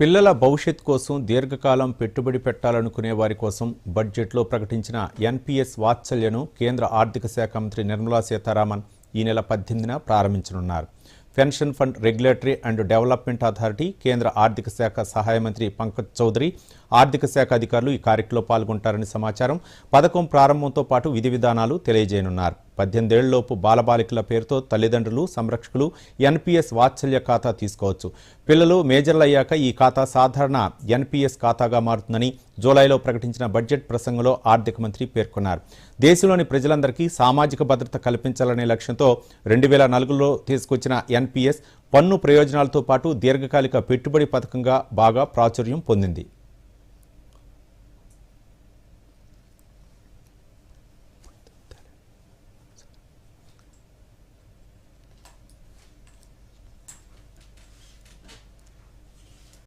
పిల్లల భవిష్యత్ కోసం దీర్ఘకాలం పెట్టుబడి పెట్టాలనుకునే వారి కోసం బడ్జెట్లో ప్రకటించిన ఎన్పిఎస్ వాత్సల్యను కేంద్ర ఆర్థిక శాఖ మంత్రి నిర్మలా సీతారామన్ ఈ నెల పద్దెనిమిదిన ప్రారంభించనున్నారు. Pension fund regulatory and development authority కేంద్ర ఆర్థిక శాఖ సహాయ మంత్రి పంకజ్ చౌదరి ఆర్థిక శాఖ అధికారులు ఈ కార్యక్రమంలో పాల్గొంటారని సమాచారం. పథకం ప్రారంభంతో పాటు విధి విధానాలు తెలియజేయనున్నారు. పద్దెనిమిదేళ్ళలోపు బాలబాలికల పేరుతో తల్లిదండ్రులు సంరక్షకులు ఎన్పిఎస్ వాత్సల్య ఖాతా తీసుకోవచ్చు. పిల్లలు మేజర్లు అయ్యాక ఈ ఖాతా సాధారణ ఎన్పిఎస్ ఖాతాగా మారుతుందని జూలైలో ప్రకటించిన బడ్జెట్ ప్రసంగంలో ఆర్థిక మంత్రి పేర్కొన్నారు. దేశంలోని ప్రజలందరికీ సామాజిక భద్రత కల్పించాలనే లక్ష్యంతో రెండు వేల నాలుగులో తీసుకొచ్చిన ఎన్పిఎస్ పన్ను ప్రయోజనాలతో పాటు దీర్ఘకాలిక పెట్టుబడి పథకంగా బాగా ప్రాచుర్యం పొందింది.